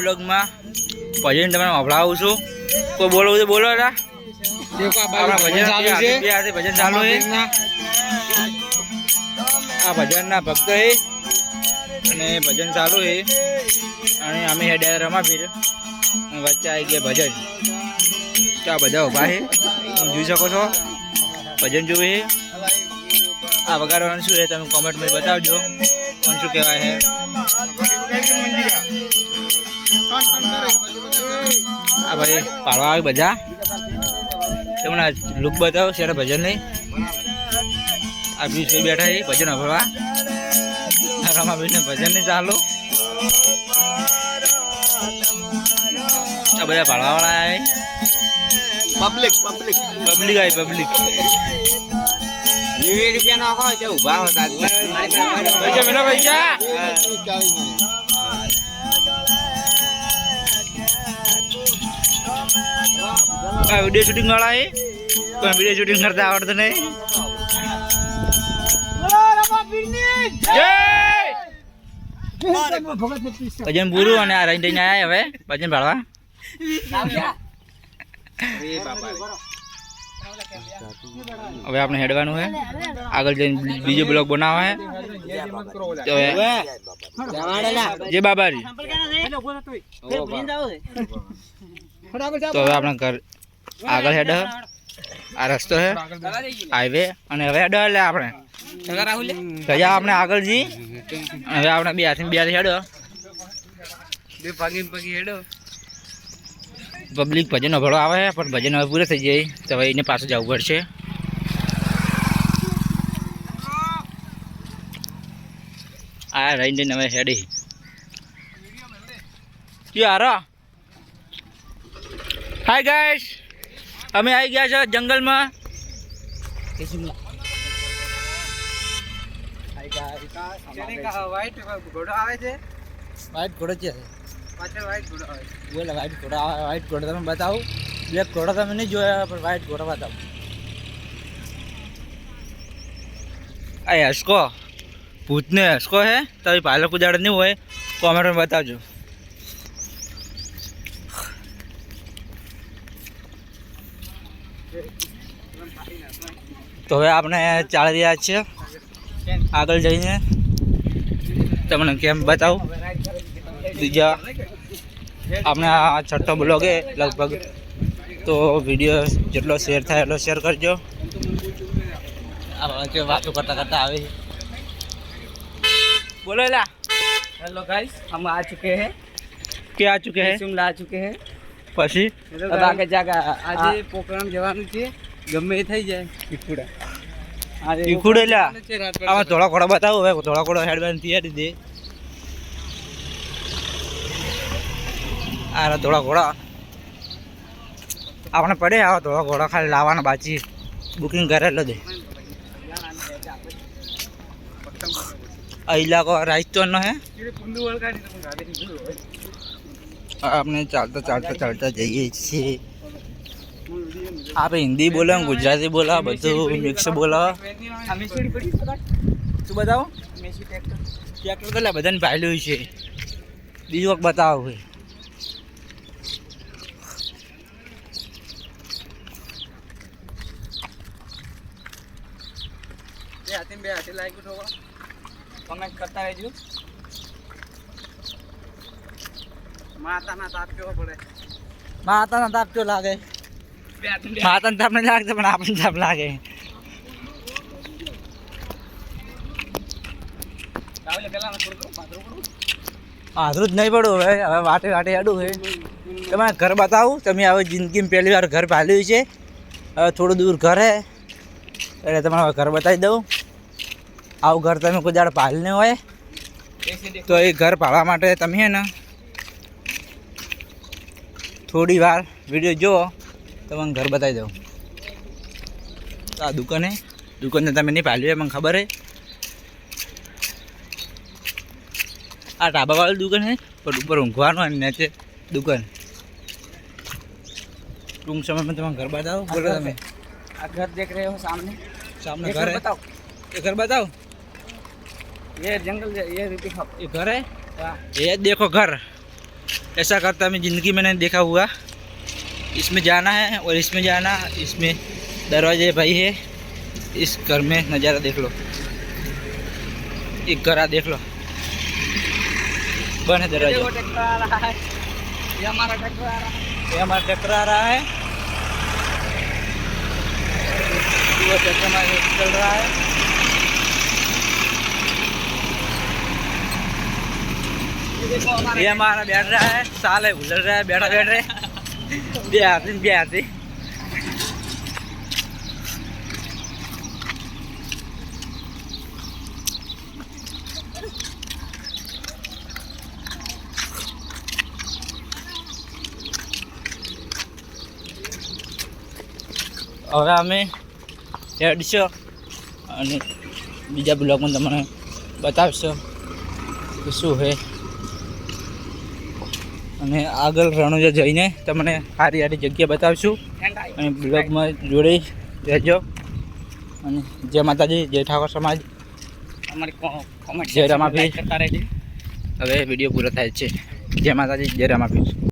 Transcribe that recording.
બ્લોગમાં ભજન તમને સંભળાવું છું. કોઈ બોલો તો બોલો રા. ભજન ચાલુ છે. ભજન ચાલુ છે. આ ભજનના ભક્ત એ અને ભજન ચાલુ છે. અને અમે હેડ્યા રમા ફીર વચ્ચે આવી ગયા ભજન. તો આ બધા ઊભા છે. તમે જોઈ શકો છો. ભજન જોવે છે. આ વગાડવાનું શું છે? તમે કોમેન્ટમાં બતાવજો. કોણ શું કહેવાય છે? આ ભાઈ પાડવા આવે બધા. તમને લુક બતાવો છે ભજન નહીં? આ બીજ ભાઈ બેઠા છે ભજન સાંભળવા આ રમાબીને ભજન નહીં ચાલુ. આ બધા પાડવાવાળા આવે પબ્લિક પબ્લિક પબ્લિક આવી પબ્લિક વીસ રૂપિયા નાખો ઊભા હતા પૈસા મેળો પૈસા. આ વીડિયો શૂટિંગ વાળા એ? કોઈ વીડિયો શૂટિંગ કરતા આવડતું નહીં? જય! ભજન પૂરું અને આ રહી રહીને આવ્યા હવે ભજન ભાળવા હવે આપણે હેડવાનું છે આગળ જઈને બીજો બ્લોગ બનાવવા હે. તો હવે જે બાબારી તો હવે આપણે ઘર આગળ હેડ. આ રસ્તો છે હાઈવે. અને હવે હેડ એટલે આપણે. ગયા આપણે આગળ જી. હવે આપણે બે હાથી બે હેડો. બે ભાગી ભાગી હેડો. પબ્લિક ભજન ભળો આવે છે પણ ભજન હવે પૂરે થઈ જાય. તો હવે એને પાછું જવું પડશે. આ રહીને જઈને હવે હેડી. યાર હાય ગાઈસ અમે આવી ગયા છે જંગલમાં. વ્હાઈટ ઘોડો આવે છે. વ્હાઈટ ઘોડો છે પાછળ વ્હાઈટ ઘોડો આવે બોલે વ્હાઈટ ઘોડો આવે વ્હાઈટ ઘોડો તમે બતાવો. બ્લેક ઘોડો તમે નહીં જોયા પણ વ્હાઈટ ઘોડો બતાવો. આ હસકો ભૂતને હસકો હે? તો પાલક ઉજાડ નહીં હોય કોમેન્ટમાં બતાવજો. તો હવે આપણે ચાલી રહ્યા છીએ આગળ જઈને તમને કેમ બતાવું બીજા આપણે આ છઠ્ઠો બ્લોગ છે લગભગ તો વિડીયો જેટલો શેર થાય એટલો શેર કરજો આ કે વાતો કરતા કરતા આવે છે. બોલો એલા हेलो गाइस हम आ चुके हैं કે આ ચૂકે હે शिमला आ चुके हैं પછી આજે પોકરણ જવાનું છે ગમે એ થઈ જાય. ઈકુડા ઈકુડે લ્યા આમાં ધોળા ખોડા બતાવો હવે ધોળા ખોડા હેડબાન તૈયારી દે આ ધોળા ઘોડા આપણે પડે આવા ધોળા ઘોડા ખાલી લાવવાના બાચી બુકિંગ કરેલો દે. આ ઇલાકો તો હે આપણે ચાલતા ચાલતા ચાલતા જઈએ છીએ. આપણે હિન્દી બોલે, ગુજરાતી બોલો બધું મિક્સ બોલો. શું બતાવો? ટ્રેક્ટર તો બધાને પાડ્યું છે? બીજું વખત બતાવો બે હાથે બે હાથે લાગ્યું કમેન્ટ કરતા રહેજો. માતાના તાપ કેવો પડે? માતાના તાપ કેવો લાગે? માતાને તાપ નહીં લાગતો પણ આપણને તાપ લાગે. આધરું જ નહીં પડું હવે હવે વાટે વાટે અડું હવે તમારે ઘર બતાવું તમે હવે જિંદગીમાં પહેલી વાર ઘર પાલ્યું છે. હવે થોડું દૂર ઘર હે. એટલે તમારે ઘર બતાવી દઉં. આવું ઘર તમે કોઈ દાડ પાલને હોય તો એ ઘર પાળવા માટે તમે હે ને થોડી વાર વિડીયો જુઓ તમને ઘર બતાવી દઉં તો આ દુકાને દુકાનને તમે નહીં પાલ્યું હોય મને ખબર હે આ ઢાબાવાળી દુકાન છે પણ ઉપર ઊંઘવાનું અને નીચે દુકાન ટૂંક સમયમાં તમે ઘર બતાવો બોલો તમે આ ઘર દેખ रहे हो सामने સામને ये ઘર घर હે बताओ એ ઘર બતાવો ये जंगल ये दिखाओ એ ઘર હે हाँ, એ દેખો ઘર ऐसा करता मैं ज़िंदगी में नहीं देखा हुआ इसमें जाना है और इसमें जाना इसमें दरवाजे भाई है इस घर में नज़ारा देख लो एक घर आ देख लो बन है दरवाजा वो ट्रैक्टर आ रहा है ये हमारा ट्रैक्टर आ रहा है ये हमारा ट्रैक्टर आ रहा है वो ट्रैक्टर हमारा चल रहा है ये देखो हमारा ये हमारा बैठ रहा है साल है उलट रहा है बैठा बैठ रहे बे आती बे आती હવે અમે હેડશો અને બીજા બ્લોગમાં તમને બતાવશો કે શું છે અને આગળ રણુજા જઈને તમને સારી સારી જગ્યા બતાવશું. અને બ્લોગમાં જોડે રહેજો. અને જય માતાજી જય ઠાકોર સમાજ. જય રમાભી. હવે વીડિયો પૂરો થાય છે. જય માતાજી જય રામાપીર